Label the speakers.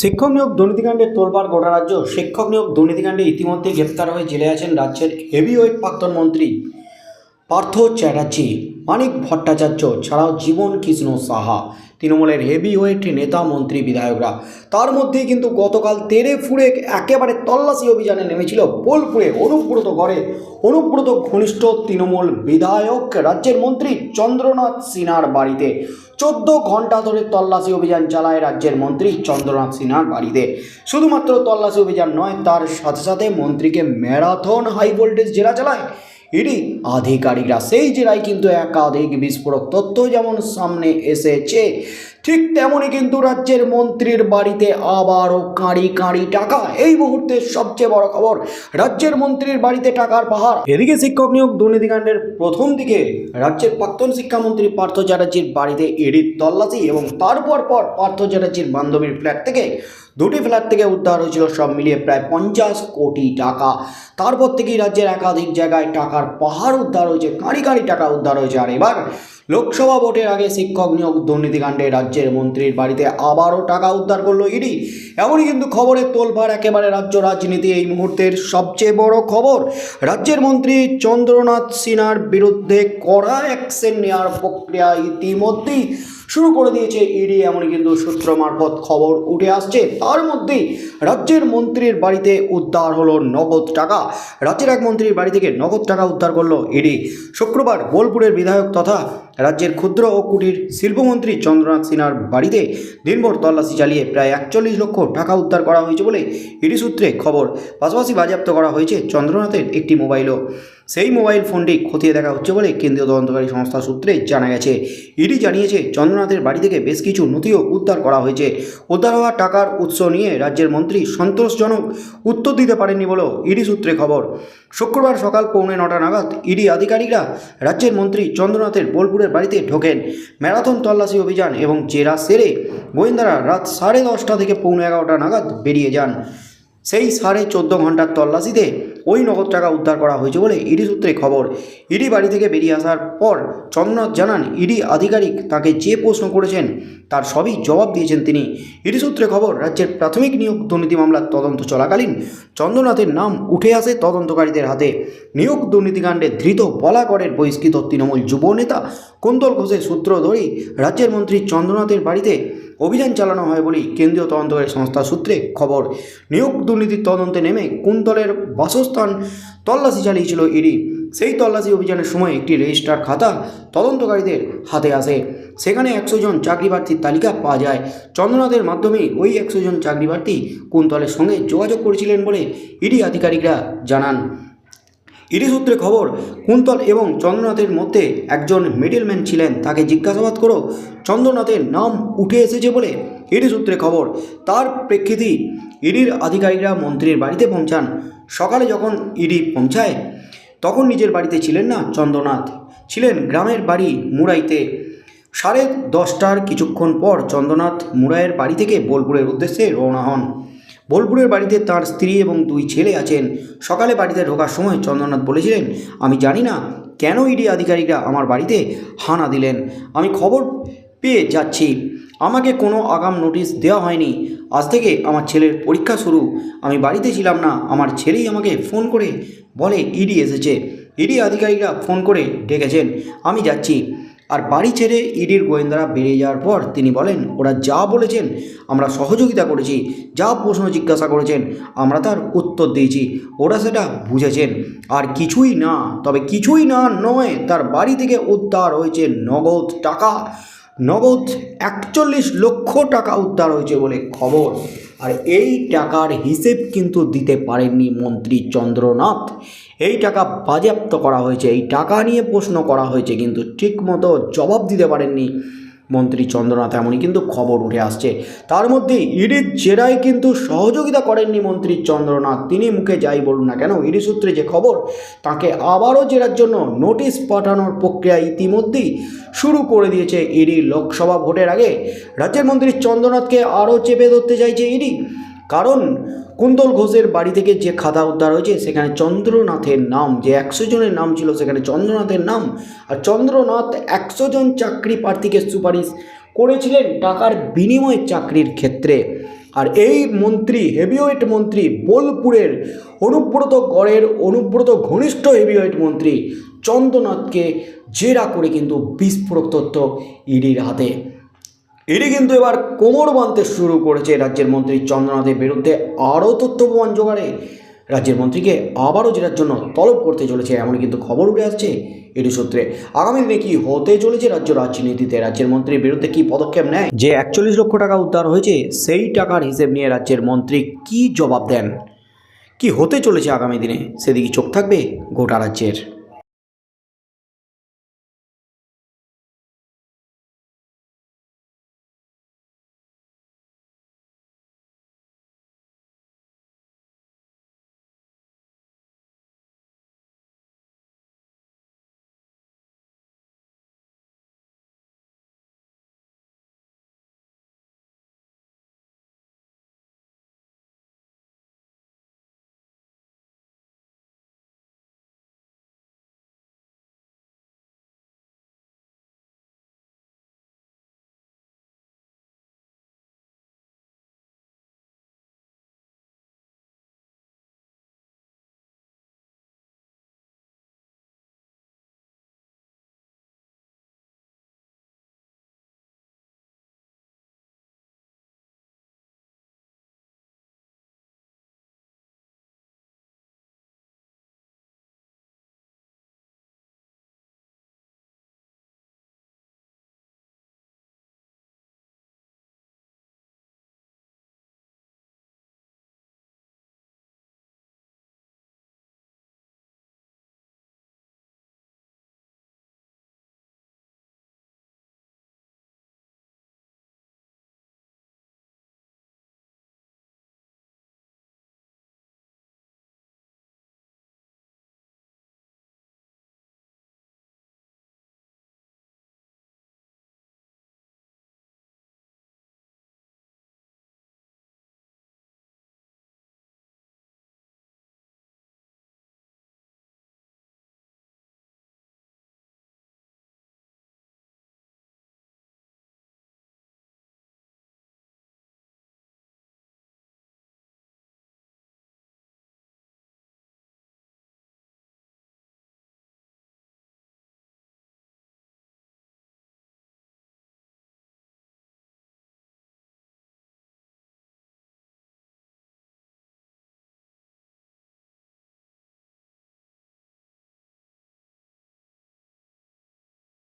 Speaker 1: শিক্ষক নিয়োগ দুর্নীতিকাণ্ডে তোলবার গোটা রাজ্য। শিক্ষক নিয়োগ দুর্নীতিকাণ্ডে ইতিমধ্যে গ্রেপ্তার হয়ে জেলে আছেন রাজ্যের হেভিওয়েট প্রাক্তন মন্ত্রী পার্থ চ্যাটার্জি, মানিক ভট্টাচার্য, ছাড়াও জীবন কৃষ্ণ সাহা। তৃণমূলের হেভি হেভিওয়েট নেতা মন্ত্রী বিধায়করা। তার মধ্যেই কিন্তু গতকাল তেরে ফুড়ে একেবারে তল্লাশি অভিযানে নেমেছিল বোলপুরে অনুব্রত গড়ে। অনুব্রত ঘনিষ্ঠ তৃণমূল বিধায়ক, রাজ্যের মন্ত্রী চন্দ্রনাথ সিনহার বাড়িতে। চোদ্দ ঘণ্টা ধরে তল্লাশি অভিযান চালায় রাজ্যের মন্ত্রী চন্দ্রনাথ সিনহার বাড়িতে। শুধুমাত্র তল্লাশি অভিযান নয়, তার সাথে সাথে মন্ত্রীকে ম্যারাথন হাই ভোল্টেজ জেরা চালায়। ইডি। আধিকারিকরা সেই জেলায় কিন্তু একাধিক বিস্ফোরক তথ্য যেমন সামনে এসেছে, ঠিক তেমনই কিন্তু রাজ্যের মন্ত্রীর বাড়িতে আবারও কাঁড়ি কাঁড়ি টাকা। এই মুহূর্তে সবচেয়ে বড় খবর, রাজ্যের মন্ত্রীর বাড়িতে টাকার পাহাড়। এদিকে শিক্ষক নিয়োগ দুর্নীতিকাণ্ডের প্রথম দিকে রাজ্যের প্রাক্তন শিক্ষামন্ত্রী পার্থ চ্যাটার্জির বাড়িতে ইডির তল্লাশি এবং তারপর পর পার্থ চ্যাটার্জির বান্ধবীর ফ্ল্যাট থেকে দুটি ফ্ল্যাট থেকে উদ্ধার হয়েছিল, সব মিলিয়ে প্রায় পঞ্চাশ কোটি টাকা। তারপর থেকেই রাজ্যের একাধিক জায়গায় টাকার পাহাড় উদ্ধার হয়েছে কাঁড়ি কাঁড়ি টাকা উদ্ধার হয়েছে। আর এবার লোকসভা ভোটের আগে শিক্ষক নিয়োগ দুর্নীতিকাণ্ডে রাজ্যের মন্ত্রীর বাড়িতে আবারও টাকা উদ্ধার করল ইডি। এমনই কিন্তু খবরের তোলভাড় একেবারে রাজ্য রাজনীতি এই মুহূর্তের সবচেয়ে বড় খবর। রাজ্যের মন্ত্রী চন্দ্রনাথ সিনহার বিরুদ্ধে কড়া অ্যাকশন নেওয়ার প্রক্রিয়া ইতিমধ্যেই শুরু করে দিয়েছে ইডি এমন কিন্তু সূত্র মারফত খবর উঠে আসছে। তার মধ্যেই রাজ্যের মন্ত্রীর বাড়িতে উদ্ধার হলো নগদ টাকা। রাজ্যের এক মন্ত্রীর বাড়ি থেকে নগদ টাকা উদ্ধার করল ইডি শুক্রবার বোলপুরের বিধায়ক তথা রাজ্যের ক্ষুদ্র ও কুটির শিল্পমন্ত্রী চন্দ্রনাথ সিনহার বাড়িতে দিনভর তল্লাশি চালিয়ে প্রায় একচল্লিশ লক্ষ টাকা উদ্ধার করা হয়েছে বলে ইডি সূত্রে খবর। পাশাপাশি বাজেয়াপ্ত করা হয়েছে চন্দ্রনাথের একটি মোবাইলও। সেই মোবাইল ফোনটি খতিয়ে দেখা হচ্ছে বলে কেন্দ্রীয় তদন্তকারী সংস্থা সূত্রে জানা গেছে। ইডি জানিয়েছে, চন্দ্রনাথের বাড়ি থেকে বেশ কিছু নথিও উদ্ধার করা হয়েছে। উদ্ধার হওয়া টাকার উৎস নিয়ে রাজ্যের মন্ত্রী সন্তোষজনক উত্তর দিতে পারেননি বলেও ইডি সূত্রে খবর। শুক্রবার সকাল পৌনে নটা নাগাদ ইডি আধিকারিকরা রাজ্যের মন্ত্রী চন্দ্রনাথের বোলপুরের বাড়িতে ঢোকেন। ম্যারাথন তল্লাশি অভিযান এবং জেরা সেরে গোয়েন্দারা রাত সাড়ে দশটা থেকে পৌনে এগারোটা নাগাদ বেরিয়ে যান। সেই সাড়ে চোদ্দ ঘণ্টার তল্লাশিতে ওই নগদ টাকা উদ্ধার করা হয়েছে বলে ইডি সূত্রে খবর। ইডি বাড়ি থেকে বেরিয়ে আসার পর চন্দ্রনাথ জানান, ইডি আধিকারিক তাকে যে প্রশ্ন করেছেন তার সবই জবাব দিয়েছেন তিনি। ইডি সূত্রে খবর, রাজ্যের প্রাথমিক নিয়োগ দুর্নীতি মামলার তদন্ত চলাকালীন চন্দ্রনাথের নাম উঠে আসে তদন্তকারীদের হাতে। নিয়োগ দুর্নীতিকাণ্ডে ধৃত বলাগড়ের বহিষ্কৃত তৃণমূল যুব নেতা কুন্তল ঘোষের সূত্র ধরেই রাজ্যের মন্ত্রী চন্দ্রনাথের বাড়িতে অভিযান চালানো হয় বলেই কেন্দ্রীয় তদন্তকারী সংস্থা সূত্রে খবর। নিয়োগ দুর্নীতির তদন্তে নেমে কুন্তলের বাসস্থান তল্লাশি চালিয়েছিল ইডি? সেই তল্লাশি অভিযানের সময় একটি রেজিস্টার খাতা তদন্তকারীদের হাতে আসে। সেখানে একশো জন চাকরি প্রার্থীর তালিকা পাওয়া যায়। চন্দ্রনাথের মাধ্যমে ওই একশো জন চাকরি প্রার্থী কুন্তলের সঙ্গে যোগাযোগ করেছিলেন বলে ইডি আধিকারিকরা জানান। ইডি সূত্রে খবর, কুন্তল এবং চন্দ্রনাথের মধ্যে একজন মিডিলম্যান ছিলেন। তাকে জিজ্ঞাসাবাদ করো চন্দ্রনাথের নাম উঠে এসেছে বলে ইডি সূত্রে খবর। তার প্রেক্ষিতেই ইডির আধিকারিকরা মন্ত্রীর বাড়িতে পৌঁছান। সকালে যখন ইডি পৌঁছায়, তখন নিজের বাড়িতে ছিলেন না চন্দ্রনাথ। ছিলেন গ্রামের বাড়ি মুরাইতে সাড়ে দশটার কিছুক্ষণ পর চন্দ্রনাথ মুরাইয়ের বাড়ি থেকে বোলপুরের উদ্দেশ্যে রওনা হন। বোলপুরের বাড়িতে তার স্ত্রী এবং দুই ছেলে আছেন। সকালে বাড়িতে ঢোকার সময় চন্দ্রনাথ বলেছিলেন, আমি জানি না কেন ইডি আধিকারিকরা আমার বাড়িতে হানা দিলেন। আমি খবর পেয়ে যাচ্ছি। আমাকে কোনো আগাম নোটিশ দেওয়া হয়নি। আজ থেকে আমার ছেলের পরীক্ষা শুরু। আমি বাড়িতে ছিলাম না। আমার ছেলেই আমাকে ফোন করে বলে, ইডি এসেছে। ইডি আধিকারিকরা ফোন করে ডেকেছেন, আমি যাচ্ছি। আর বাড়ি ছেড়ে ইডির গোয়েন্দারা বেরিয়ে যাওয়ার পর তিনি বলেন, ওরা যা বলেছেন, আমরা সহযোগিতা করেছি। যা প্রশ্ন জিজ্ঞাসা করেছেন, আমরা তার উত্তর দিয়েছি। ওরা সেটা বুঝেছেন। আর কিছুই না, তবে কিছুই না নয়, তার বাড়ি থেকে উদ্ধার হয়েছে নগদ টাকা। নগদ একচল্লিশ লক্ষ টাকা উদ্ধার হয়েছে বলে খবর। আর এই টাকার হিসেব কিন্তু দিতে পারেননি মন্ত্রী চন্দ্রনাথ। এই টাকা বাজেয়াপ্ত করা হয়েছে, এই টাকা নিয়ে প্রশ্ন করা হয়েছে, কিন্তু ঠিকমতো জবাব দিতে পারেননি মন্ত্রী চন্দ্রনাথ এমনই কিন্তু খবর উঠে আসছে। তার মধ্যে ইডির জেরায় কিন্তু সহযোগিতা করেননি মন্ত্রী চন্দ্রনাথ। তিনি মুখে যাই বলুন না কেন, ইডি সূত্রে যে খবর, তাকে আবারও জেরার জন্য নোটিশ পাঠানোর প্রক্রিয়া ইতিমধ্যেই শুরু করে দিয়েছে ইডি। লোকসভা ভোটের আগে রাজ্যের মন্ত্রী চন্দ্রনাথকে আরও চেপে ধরতে চাইছে ইডি। কারণ কুন্তল ঘোষের বাড়ি থেকে যে খাতা উদ্ধার হয়েছে, সেখানে চন্দ্রনাথের নাম, যে একশো জনের নাম ছিল, সেখানে চন্দ্রনাথের নাম। আর চন্দ্রনাথ একশো জন চাকরি প্রার্থীকে সুপারিশ করেছিলেন টাকার বিনিময়ে চাকরির ক্ষেত্রে। আর এই মন্ত্রী হেভিওয়েট মন্ত্রী, বোলপুরের অনুব্রত গড়ের অনুব্রত ঘনিষ্ঠ হেভিওয়েট মন্ত্রী চন্দ্রনাথকে জেরা করে কিন্তু বিস্ফোরক তথ্য ইডির হাতে। ইডি কিন্তু এবার কোমর বাঁধতে শুরু করেছে রাজ্যের মন্ত্রী চন্দ্রনাথের বিরুদ্ধে আরও তথ্য প্রমাণ জোগাড়ে। রাজ্যের মন্ত্রীকে আবারও জেরার জন্য তলব করতে চলেছে এমন কিন্তু খবর উঠে আসছে ইডি সূত্রে। আগামী দিনে কি হতে চলেছে রাজ্য রাজনীতিতে? রাজ্যের মন্ত্রীর বিরুদ্ধে কি পদক্ষেপ নেয়? যে একচল্লিশ লক্ষ টাকা উদ্ধার হয়েছে, সেই টাকার হিসেব নিয়ে রাজ্যের মন্ত্রী কি জবাব দেন? কি হতে চলেছে আগামী দিনে? সেদিকে চোখ থাকবে গোটা রাজ্যের।